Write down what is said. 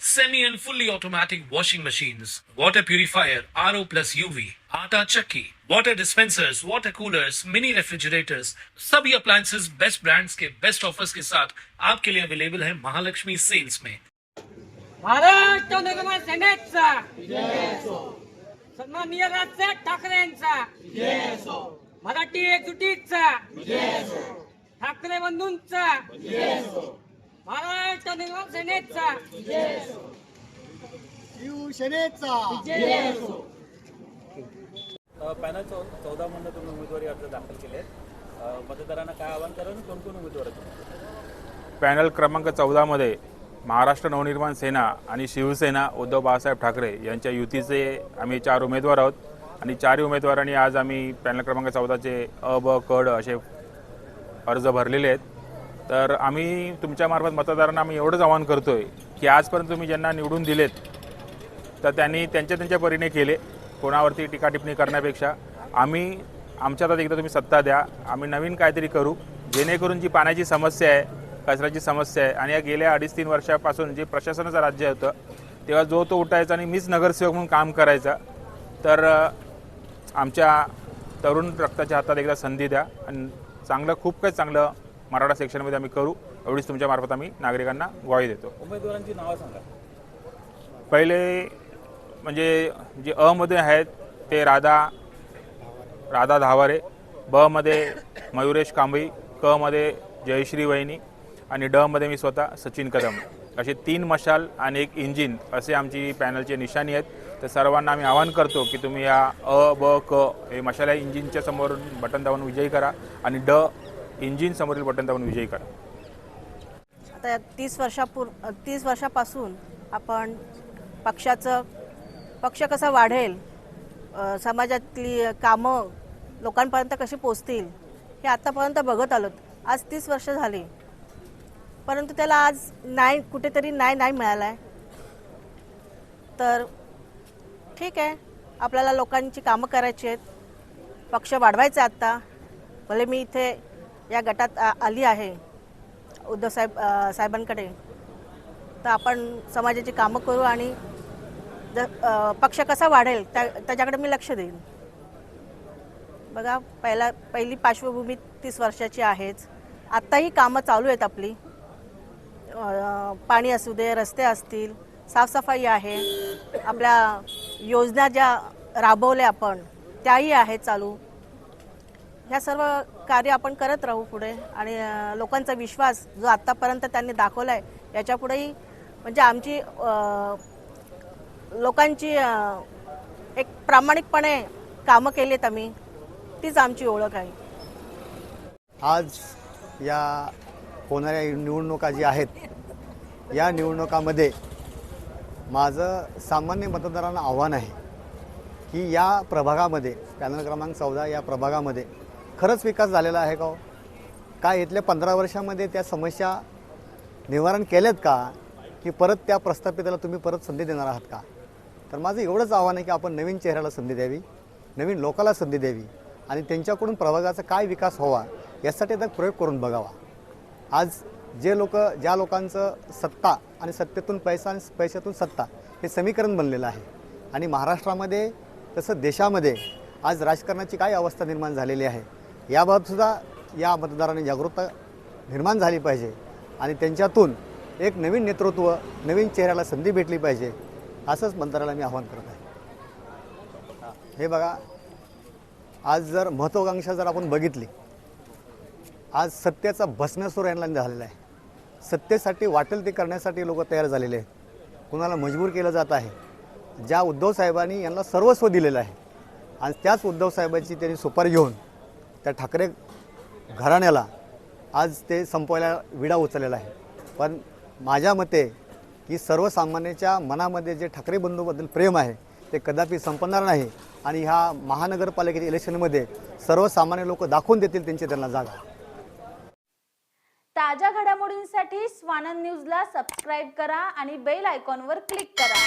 semi and fully automatic washing machines, water purifier, RO plus UV, आटा चक्की, water dispensers, water coolers, mini refrigerators, सभी appliances best brands के best offers के साथ आपके लिए अवेलेबल है महालक्ष्मी सेल्स में निर्माण सेनेटचा सन्माननीय राजसाहेब ठाकरेंचा मराठी एकजुटीचा ठाकरे बंधूंचा शिवसेनेचा पॅनल चौ चौदामधनं तुम्ही उमेदवारी अर्ज दाखल केले आहेत मतदारांना काय आवाहन करा आणि कोण कोण उमेदवार? पॅनल क्रमांक चौदामध्ये महाराष्ट्र नवनिर्माण सेना आणि शिवसेना उद्धव बाळासाहेब ठाकरे यांच्या युतीचे आम्ही चार उमेदवार आहोत. आणि चारही उमेदवारांनी आज आम्ही पॅनल क्रमांक चौदाचे अ ब कड असे अर्ज भरलेले आहेत. तर आम्ही तुमच्यामार्फत मतदारांना आम्ही एवढंच आवाहन करतो आहे की आजपर्यंत तुम्ही ज्यांना निवडून दिलेत तर त्यांनी त्यांच्या त्यांच्या परीने केले कोणावरती टीकाटिप्पणी करण्यापेक्षा. आम्ही आमच्या हातात एकदा तुम्ही सत्ता द्या आम्ही नवीन काहीतरी करू जेणेकरून जी पाण्याची समस्या आहे कचऱ्याची समस्या आहे आणि या गेल्या अडीच तीन वर्षापासून जे प्रशासनाचं राज्य होतं तेव्हा जो तो उठायचा आणि मीच नगरसेवक म्हणून काम करायचा तर आमच्या तरुण रक्ताच्या हातात एकदा संधी द्या आणि चांगलं खूप काही चांगलं मराठा सेक्शनमध्ये आम्ही करू एवढीच तुमच्यामार्फत आम्ही नागरिकांना ग्वाही देतो. उमेदवारांची नावं सांगा. पहिले म्हणजे जे अमध्ये आहेत ते राधा राधा धावारे ब मध्ये मयुरेश कांबळी क मध्ये जयश्री वहिनी आणि ड मध्ये मी स्वतः सचिन कदम. असे तीन मशाल आणि एक इंजिन असे आमची पॅनलची निशाणी आहेत. तर सर्वांना आम्ही आवाहन करतो की तुम्ही या अ ब क हे मशाल इंजिनच्या समोर बटन दाबून विजयी करा आणि ड इंजिन समोरील बटन दाबून विजयी करा. आता तीस वर्षापूर तीस वर्षापासून आपण पक्षाचं पक्ष कसा वाढेल समाजातली कामं लोकांपर्यंत कशी पोचतील हे आत्तापर्यंत बघत आलोत. आज तीस वर्ष झाली. परंतु त्याला आज नाही कुठेतरी नाही नाही मिळाला आहे तर ठीक आहे आपल्याला लोकांची कामं करायची आहेत. पक्ष वाढवायचा आहे आत्ता भले मी इथे या गटात आ- आली आहे उद्धव साहेब साहेबांकडे. तर आपण समाजाची कामं करू आणि पक्ष कसा वाढेल त्या त्याच्याकडे मी लक्ष देईन. बघा पहिला पहिली पार्श्वभूमी तीस वर्षाची आहेच. आत्ताही कामं चालू आहेत आपली. पाणी असू दे रस्ते असतील साफसफाई आहे. आपल्या योजना ज्या राबवल्या आपण त्याही आहेत चालू. ह्या सर्व कार्य आपण करत राहू पुढे. आणि लोकांचा विश्वास जो आत्तापर्यंत त्यांनी दाखवला आहे याच्यापुढेही म्हणजे आमची लोकांची एक प्रामाणिकपणे कामं केली आहेत आम्ही तीच आमची ओळख आहे. आज या होणाऱ्या निवडणुका जी आहेत या निवडणुकामध्ये माझं सामान्य मतदारांना आव्हान आहे की या प्रभागामध्ये पॅनल क्रमांक चौदा या प्रभागामध्ये खरंच विकास झालेला आहे का हो? काय इथल्या पंधरा वर्षामध्ये त्या समस्या निवारण केल्यात का? की परत त्या प्रस्थापिताला तुम्ही परत संधी देणार आहात का? तर माझं एवढंच आव्हान आहे की आपण नवीन चेहऱ्याला संधी द्यावी नवीन लोकाला संधी द्यावी आणि त्यांच्याकडून प्रभागाचा काय विकास व्हावा यासाठी आता प्रयोग करून बघावा. आज जे लोक ज्या लोकांचं सत्ता आणि सत्तेतून पैसा आणि पैशातून सत्ता हे समीकरण बनलेलं आहे आणि महाराष्ट्रामध्ये तसं देशामध्ये आज राजकारणाची काय अवस्था निर्माण झालेली आहे याबाबतसुद्धा या मतदारांनी जागरूकता निर्माण झाली पाहिजे. आणि त्यांच्यातून एक नवीन नेतृत्व नवीन चेहऱ्याला संधी भेटली पाहिजे असंच मतदाराला मी आवाहन करत आहे. हे बघा आज जर महत्त्वाकांक्षा जर आपण बघितली आज सत्याचा भस्मसूर यांना झालेला आहे. सत्तेसाठी वाटेल ते करण्यासाठी लोक तयार झालेले आहेत. कुणाला मजबूर केलं जात आहे? ज्या उद्धव साहेबांनी यांना सर्वस्व दिलेलं आहे. आणि त्याच उद्धव साहेबांची त्यांनी सुपारी घेऊन त्या ठाकरे घराण्याला आज ते संपवायला विडा उचललेला आहे. पण माझ्या मते की सर्वसामान्याच्या मनामध्ये जे ठाकरे बंधूबद्दल प्रेम आहे ते कदापि संपणार नाही आणि ह्या महानगरपालिकेच्या इलेक्शनमध्ये सर्वसामान्य लोक दाखवून देतील त्यांची त्यांना जागा. ताज्या घडामोडींसाठी स्वानंद न्यूजला सबस्क्राईब करा आणि बेल आयकॉनवर क्लिक करा.